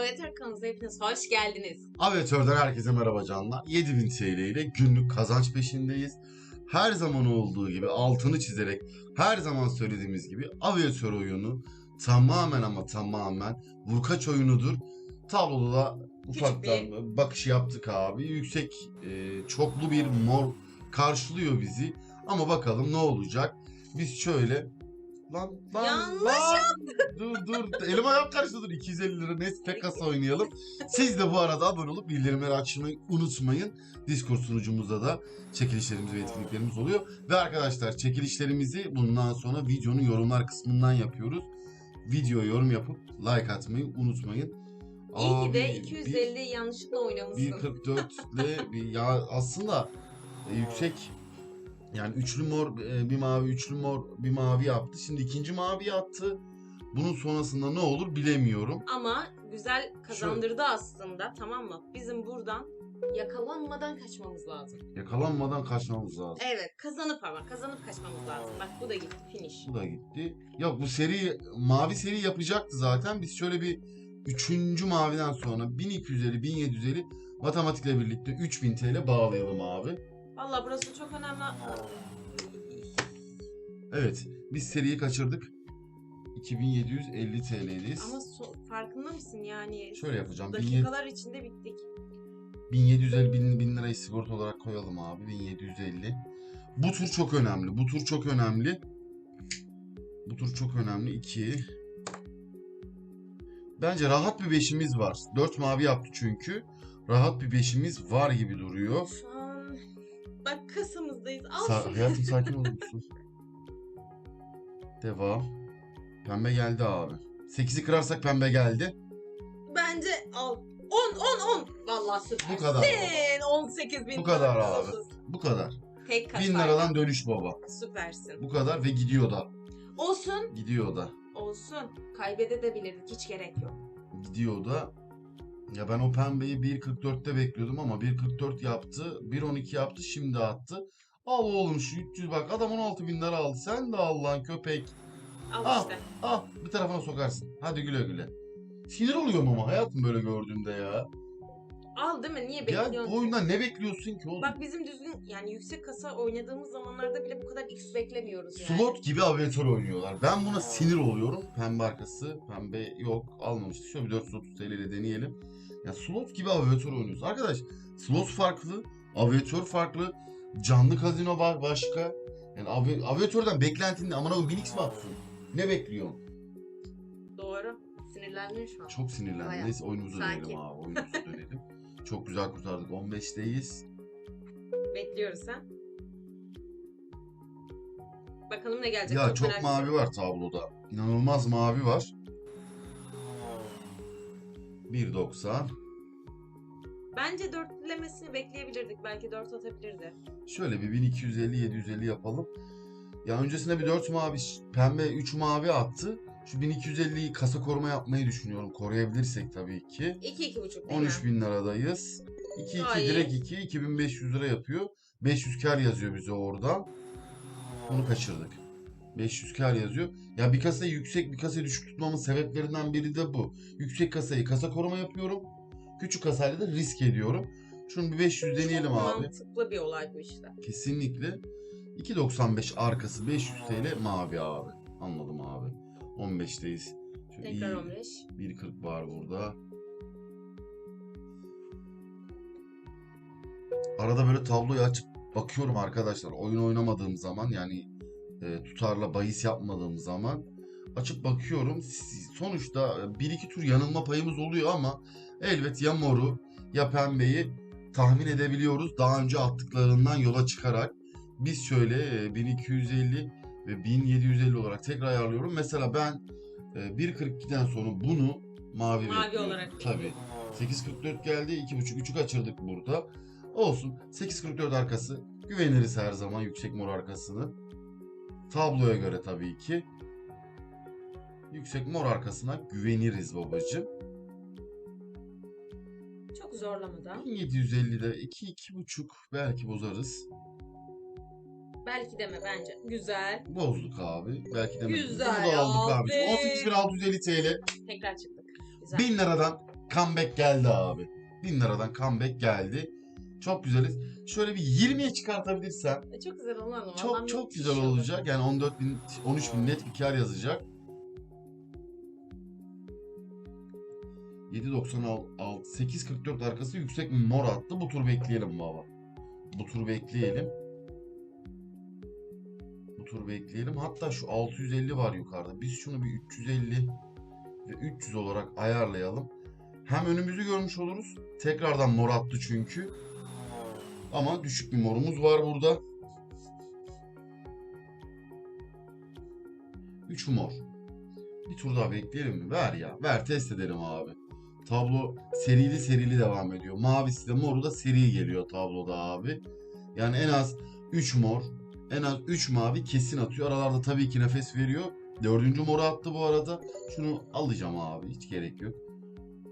Aviatör kanalımıza hepiniz hoş geldiniz. Aviatör'den herkese merhaba canlar. 7000 TL ile günlük kazanç peşindeyiz. Her zaman olduğu gibi altını çizerek her zaman söylediğimiz gibi aviatör oyunu tamamen ama tamamen vurkaç oyunudur. Tabloda da ufaktan bakış yaptık abi. Yüksek e, çoklu bir mor karşılıyor bizi. Ama bakalım ne olacak. Biz şöyle Lan lan Yanlış lan. Dur dur. Elim ayağım karıştı dur. 250 lira neyse tek kasa oynayalım. Siz de bu arada abone olup bildirimleri açmayı unutmayın. Discord sunucumuzda da çekilişlerimiz ve etkinliklerimiz oluyor. Ve arkadaşlar çekilişlerimizi bundan sonra videonun yorumlar kısmından yapıyoruz. Videoya yorum yapıp like atmayı unutmayın. İyi ki de Abi, 250 yanlışlıkla oynamışsın. 1.44 ile bir ya aslında yüksek yani üçlü mor e, bir mavi üçlü mor bir mavi yaptı. Şimdi ikinci mavi attı. Bunun sonrasında ne olur bilemiyorum. Ama güzel kazandırdı aslında tamam mı? Bizim buradan yakalanmadan kaçmamız lazım. Yakalanmadan kaçmamız lazım. Evet kazanıp ama kazanıp kaçmamız lazım. Bak bu da gitti finish. Bu da gitti. Ya bu seri mavi seri yapacaktı zaten. Biz şöyle bir üçüncü maviden sonra 1250 1750 matematikle birlikte 3000 TL bağlayalım abi. Valla burası çok önemli. Evet biz seriyi kaçırdık. 2750 TL'deyiz. Ama so- farkında mısın yani? Şöyle yapacağım. 1700 Dakikalar içinde bittik. 1750 bin, bin lirayı sigorta olarak koyalım abi. 1750. Bu tur çok önemli. Bu tur çok önemli. Bu tur çok önemli. 2. Bence rahat bir beşimiz var. 4 mavi yaptı çünkü. Rahat bir beşimiz var gibi duruyor. Şu an kasamızdayız. Al Sa- şunu. hayatım sakin olur musun? Devam. Pembe geldi abi. 8'i kırarsak pembe geldi. Bence al. 10 10 10. Vallahi süpersin. Bu kadar. 18 bin. Bu kadar abi. Bu kadar. Tek kaç 1000 liradan dönüş baba. Süpersin. Bu kadar ve gidiyor da. Olsun. Gidiyor da. Olsun. Kaybedebilirdik. Hiç gerek yok. gidiyor da ya ben o pembeyi 1.44'te bekliyordum ama 1.44 yaptı. 1.12 yaptı şimdi attı. Al oğlum şu 300 bak adam 16 bin lira aldı. Sen de al lan köpek. Al Al. işte. Al bir tarafına sokarsın. Hadi güle güle. Sinir oluyorum ama hayatım böyle gördüğümde ya. Al değil mi? Niye Ya bekliyorsun? bu oyundan ne bekliyorsun ki oğlum? Bak bizim düzgün yani yüksek kasa oynadığımız zamanlarda bile bu kadar X beklemiyoruz yani. Slot gibi aviatör oynuyorlar. Ben buna sinir oluyorum. Pembe arkası, pembe yok almamıştık. Şöyle bir 430 TL ile deneyelim. Ya slot gibi aviatör oynuyoruz. Arkadaş slot farklı, aviatör farklı, canlı kazino var başka. Yani avi, aviatörden beklentinde amına koyayım 1000x mi atsın? Ne bekliyorsun? Doğru. Sinirlendin şu an. Çok sinirlendim. Bayağı. Neyse oyunumuza Sakin. dönelim abi. Oyunumuza dönelim. Çok güzel kurtardık. 15'teyiz. Bekliyoruz ha. Bakalım ne gelecek. Ya çok merak mavi var tabloda. İnanılmaz mavi var. 1.90. Bence dörtlemesini bekleyebilirdik. Belki dört atabilirdi. Şöyle bir 1250-750 yapalım. Ya öncesinde bir 4 mavi, pembe 3 mavi attı. Şu 1250'yi kasa koruma yapmayı düşünüyorum. Koruyabilirsek tabii ki. İki iki buçuk değil 13 mi? bin liradayız. 2 2 Gayet. direkt 2 2500 lira yapıyor. 500 kar yazıyor bize oradan. Onu kaçırdık. 500 kar yazıyor. Ya bir kasayı yüksek bir kasayı düşük tutmamın sebeplerinden biri de bu. Yüksek kasayı kasa koruma yapıyorum. Küçük kasayla da risk ediyorum. Şunu bir 500 deneyelim Çok abi. mantıklı bir olay bu işte. Kesinlikle. 2.95 arkası 500 TL mavi abi. Anladım abi. 15'teyiz. Şöyle Tekrar iyi. 15. 1.40 var burada. Arada böyle tabloyu açıp bakıyorum arkadaşlar. Oyun oynamadığım zaman yani e, tutarla bahis yapmadığım zaman açıp bakıyorum. Sonuçta 1-2 tur yanılma payımız oluyor ama elbet ya moru ya pembeyi tahmin edebiliyoruz. Daha önce attıklarından yola çıkarak biz şöyle e, 1250 ve 1750 olarak tekrar ayarlıyorum. Mesela ben e, 1.42'den sonra bunu mavi, Mavi olarak Tabii. 8.44 geldi. 2.5 3'ü kaçırdık burada. Olsun. 8.44 arkası. Güveniriz her zaman yüksek mor arkasını. Tabloya göre tabii ki. Yüksek mor arkasına güveniriz babacığım. Çok zorlamadan. 1750'de 2 2.5 belki bozarız. Belki deme bence. Güzel. Bozduk abi. Belki de Güzel Bunu da aldık abi. abi. 18.650 TL. Tekrar çıktık. Güzel. 1000 liradan Comeback geldi abi. 1000 liradan comeback geldi. Çok güzeliz. Şöyle bir 20'ye çıkartabilirsem E, çok güzel olmaz mı? çok çok güzel olur. olacak. Yani 14 bin, 13 bin net bir kar yazacak. 7.96 8.44 arkası yüksek bir mor attı. Bu tur bekleyelim baba. Bu tur bekleyelim. Bu tur bekleyelim. Hatta şu 650 var yukarıda. Biz şunu bir 350 ve 300 olarak ayarlayalım. Hem önümüzü görmüş oluruz. Tekrardan mor attı çünkü. Ama düşük bir morumuz var burada. 3 mor. Bir tur daha bekleyelim mi? Ver ya. Ver test edelim abi. Tablo serili serili devam ediyor. Mavisi de moru da seri geliyor tabloda abi. Yani en az 3 mor, en az 3 mavi kesin atıyor. Aralarda tabii ki nefes veriyor. Dördüncü moru attı bu arada. Şunu alacağım abi. Hiç gerek yok.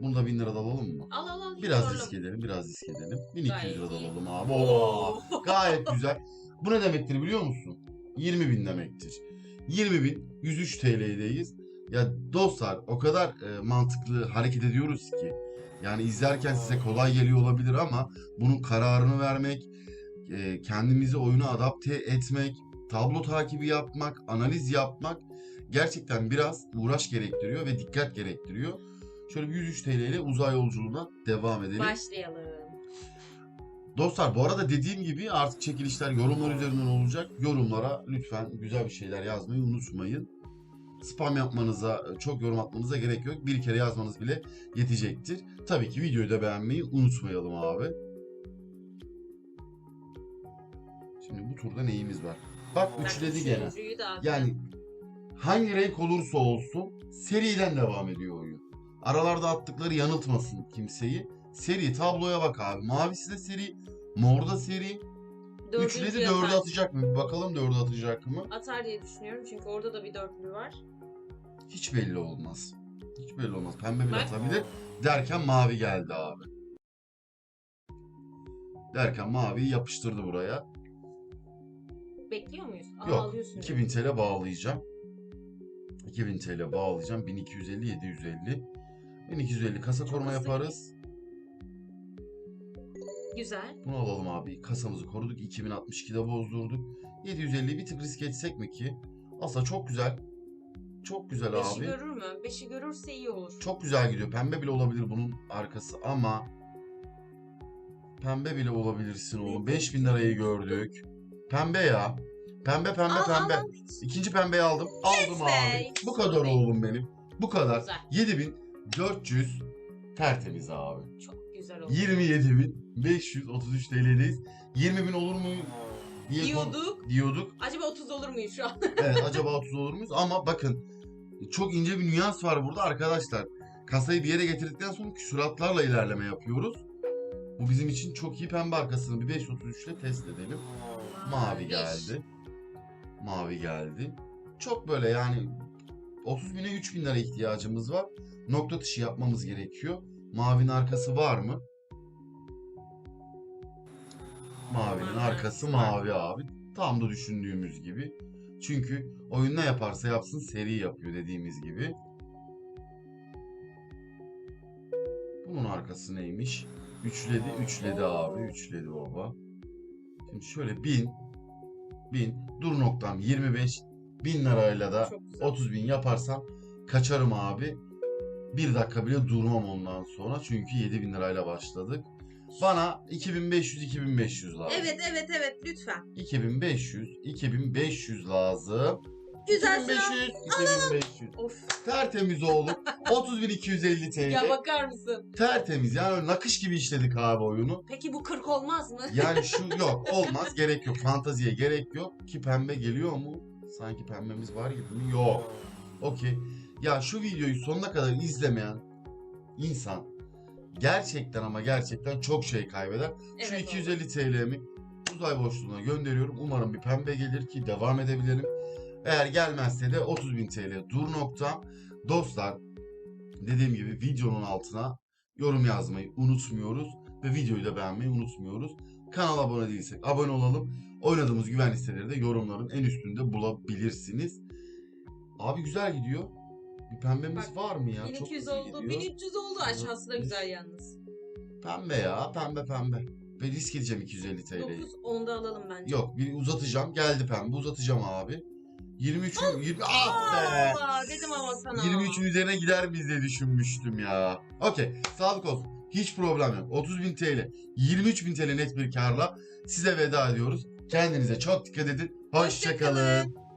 Bunu da 1000 lirada alalım mı? Al al al. Biraz risk edelim, biraz risk edelim. 1200 Gayet lirada iyi. alalım abi. Oo, gayet güzel. Bu ne demektir biliyor musun? 20 bin demektir. 20 bin, 103 TL'deyiz. Ya dostlar o kadar e, mantıklı hareket ediyoruz ki. Yani izlerken size kolay geliyor olabilir ama bunun kararını vermek, e, kendimizi oyuna adapte etmek, tablo takibi yapmak, analiz yapmak gerçekten biraz uğraş gerektiriyor ve dikkat gerektiriyor. Şöyle bir 103 TL ile uzay yolculuğuna devam edelim. Başlayalım. Dostlar bu arada dediğim gibi artık çekilişler yorumlar üzerinden olacak. Yorumlara lütfen güzel bir şeyler yazmayı unutmayın. Spam yapmanıza, çok yorum atmanıza gerek yok. Bir kere yazmanız bile yetecektir. Tabii ki videoyu da beğenmeyi unutmayalım abi. Şimdi bu turda neyimiz var? Bak üçledi gene. Yani hangi renk olursa olsun seriden devam ediyor oyun. Aralarda attıkları yanıltmasın kimseyi. Seri tabloya bak abi. Mavisi de seri, mor da seri. Dördüncüyü Üçledi dördü atacak mı? Bir bakalım dördü atacak mı? Atar diye düşünüyorum çünkü orada da bir dörtlü var. Hiç belli olmaz. Hiç belli olmaz. Pembe bile Bak. atabilir. Derken mavi geldi abi. Derken maviyi yapıştırdı buraya. Bekliyor muyuz? Aa, Yok. alıyorsun. 2000 TL bağlayacağım. 2000 TL bağlayacağım. 1250 750. 1250 kasa koruma yaparız. Güzel. Bunu alalım abi. Kasamızı koruduk. 2062'de bozdurduk. 750 bir tık risk etsek mi ki? Aslında çok güzel. Çok güzel Beşi abi. görür mü? Beşi görürse iyi olur. Çok güzel gidiyor. Pembe bile olabilir bunun arkası ama pembe bile olabilirsin oğlum. 5000 lirayı gördük. Pembe ya. Pembe pembe al, pembe. al. İkinci pembeyi aldım. Aldım be. abi. Bu kadar oğlum benim. Bu kadar. Güzel. 7400 tertemiz abi. Çok güzel oldu. 27.533 TL'deyiz. 20.000 olur mu diye Diyorduk. diyorduk. Acaba 30 olur muyuz şu an? Evet acaba 30 olur muyuz? Ama bakın çok ince bir nüans var burada arkadaşlar. Kasayı bir yere getirdikten sonra küsuratlarla ilerleme yapıyoruz. Bu bizim için çok iyi pembe arkasını bir 533 ile test edelim. Mavi geldi. Mavi geldi. Çok böyle yani 30 bine 3 bin lira ihtiyacımız var. Nokta atışı yapmamız gerekiyor. Mavinin arkası var mı? Mavinin Mavi arkası mavi abi. Tam da düşündüğümüz gibi. Çünkü oyun ne yaparsa yapsın seri yapıyor dediğimiz gibi. Bunun arkası neymiş? Üçledi, üçledi abi, üçledi baba. Şimdi şöyle 1000, 1000, dur noktam 25, 1000 lirayla da Çok güzel. 30 bin yaparsam kaçarım abi. Bir dakika bile durmam ondan sonra çünkü 7000 lirayla başladık. Bana 2500 2500 lazım. Evet evet evet lütfen. 2500 2500 lazım. Güzel sınav. 2500 2500. Of. Tertemiz oğlum. 30250 TL. Ya bakar mısın? Tertemiz yani nakış gibi işledik abi oyunu. Peki bu 40 olmaz mı? Yani şu yok olmaz gerek yok. Fantaziye gerek yok. Ki pembe geliyor mu? Sanki pembemiz var gibi mi? Yok. Okey. Ya şu videoyu sonuna kadar izlemeyen insan gerçekten ama gerçekten çok şey kaybeder. Şu Evet, 250 TL'mi uzay boşluğuna gönderiyorum. Umarım bir pembe gelir ki devam edebilirim. Eğer gelmezse de 30.000 TL dur noktam. Dostlar dediğim gibi videonun altına yorum yazmayı unutmuyoruz. Ve videoyu da beğenmeyi unutmuyoruz. Kanala abone değilsek abone olalım. Oynadığımız güvenli siteleri de yorumların en üstünde bulabilirsiniz. Abi güzel gidiyor. Bir pembemiz Bak, var mı ya? Çok 1200 hızlı oldu. gidiyor. 1300 oldu. Aşağısı da 400. güzel yalnız. Pembe ya. Pembe pembe. Ve risk edeceğim 250 TL'yi. 9 10'da alalım bence. Yok bir uzatacağım. Geldi pembe. Uzatacağım abi. 23'ün 20 ah be. Dedim ama sana. 23'ün üzerine gider miyiz diye düşünmüştüm ya. Okey. Sağlık olsun. Hiç problem yok. 30.000 TL, 23.000 TL net bir karla size veda ediyoruz. Kendinize çok dikkat edin. Hoşçakalın. Hoşçakalın.